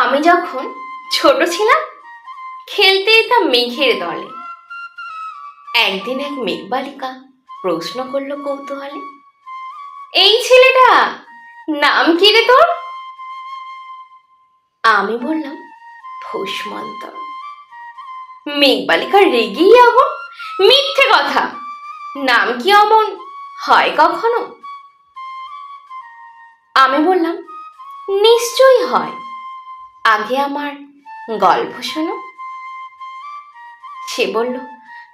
আমি যখন ছোট ছিলাম খেলতে যেতাম মেঘের দলে। একদিন এক মেঘবালিকা প্রশ্ন করল কৌতূহলে, এই ছেলেটা, নাম কি রে তোর? আমি বললাম ভূষ্মন্তর মেঘবালিকা রেগেই অমন, মিথ্যে কথা। নাম কি অমন, হয় কখনো? আমি বললাম, নিশ্চয়ই হয়। আগে আমার গল্প শোনো। সে বলল,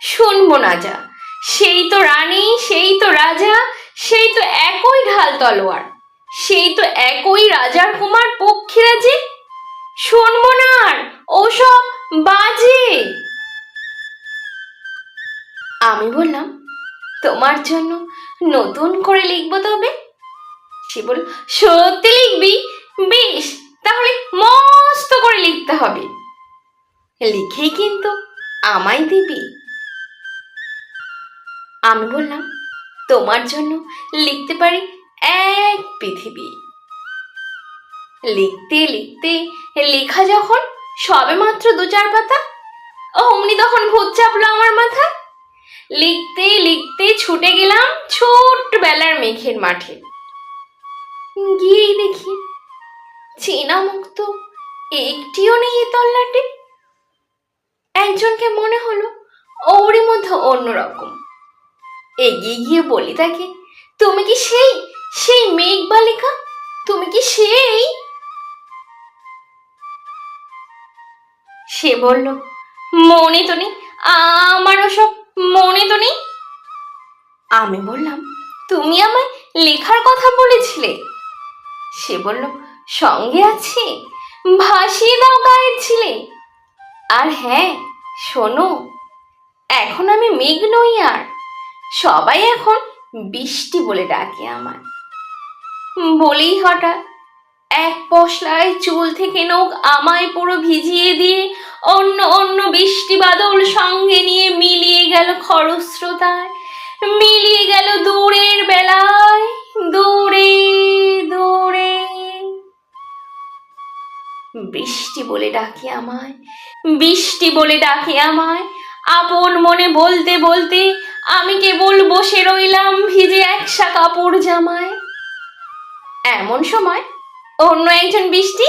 শুনব না যা। সেই তো রানী, সেই তো রাজা, সেই তো একই ঢাল তলোয়ার, সেই তো একই রাজার কুমার পক্ষীরাজে শুনব না আর, ওসব বাজে। আমি বললাম, তোমার জন্য নতুন করে লিখব তবে? সে বলল, সত্যি লিখবি? বেশ তাহলে মস্ত করে লিখতে হবে। লিখেই কিন্তু আমায় দিবি। আমি বললাম, তোমার জন্য লিখতে পারি এক পৃথিবী। লিখতে লিখতে লেখা যখন সবে মাত্র দু চার পাতা, অমনি তখন ভূত চাপলো আমার মাথায়। লিখতে লিখতে ছুটে গেলাম ছোট্ট বেলার মেঘের মাঠে। গিয়েই দেখি চেনা মুখ তো একটিও নেই এ তল্লাটে। একজনকে মনে হলো ওরই মধ্যে অন্যরকম। এগিয়ে গিয়ে বলি তাকে, তুমি কি সেই সেই মেঘ বালিকা? তুমি কি সেই? সে বলল, মনে তো নেই, আমার ওসব মনে তো নেই। আমি বললাম, তুমি আমায় লেখার কথা বলেছিলে? সে বলল সঙ্গে আছি? ভাসিয়ে দাও গায়ের ছিলে আর হ্যাঁ শোনো, এখন আমি মেঘ নই আর। সবাই এখন বৃষ্টি বলে ডাকে আমার বলেই হঠাৎ এক পশলায় চুল থেকে নখ আমায় পুরো ভিজিয়ে দিয়ে অন্য অন্য বৃষ্টি বাদল সঙ্গে নিয়ে মিলিয়ে গেল খরস্রোতায়। মিলিয়ে গেল দূরের বেলায় বলে ডাকে আমায়, বৃষ্টি বলে ডাকে আমায়, আপন মনে বলতে বলতে আমি কেবল বসে রইলাম ভিজে একসা কাপড় জামায়। এমন সময় অন্য একজন বৃষ্টি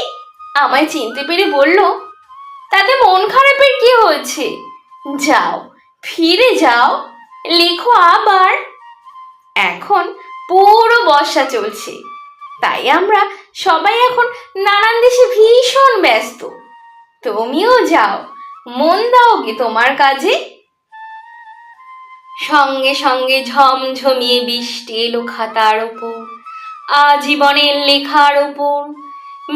আমায় চিনতে পেরে বলল, তাতে মন খারাপের কি হয়েছে? যাও, ফিরে যাও, লেখো আবার। এখন পুরো বর্ষা চলছে। তাই আমরা সবাই এখন নানান দেশে ভীষণ ব্যস্ত। তুমিও যাও, মন দাও কি তোমার কাজে? সঙ্গে সঙ্গে ঝমঝমিয়ে বৃষ্টি এলো খাতার ওপর, আজীবনের লেখার ওপর।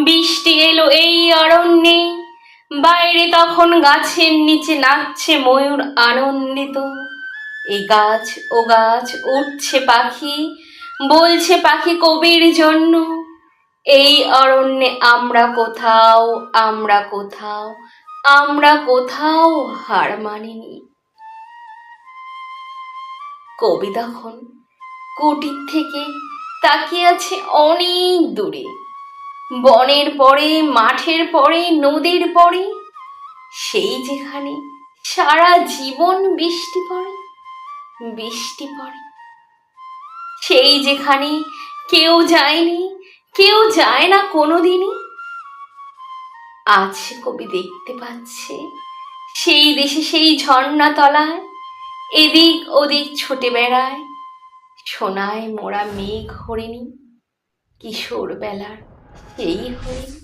বৃষ্টি এলো এই অরণ্যে, বাইরে তখন গাছের নিচে নাচছে ময়ূর আনন্দিত। এই গাছ, ও গাছ, উঠছে পাখি বলছে পাখি কবির জন্য, এই অরণ্যে আমরা কোথাও আমরা কোথাও আমরা কোথাও হার মানিনি। কবি তখন কুটির থেকে তাকিয়ে আছে অনেক দূরে। বনের পরে, মাঠের পরে, নদীর পরে, সেই যেখানে সারা জীবন বৃষ্টি পড়ে বৃষ্টি পড়ে। সেই যেখানে কেউ যায়নি, কেউ যায় না কোনোদিনই। আজ কবি দেখতে পাচ্ছে, সেই দেশে সেই ঝর্ণা তলায়, এদিক ওদিক ছুটে বেড়ায়, সোনায় মোড়া মেঘ হরিণী কিশোর বেলার সেই হরিণী।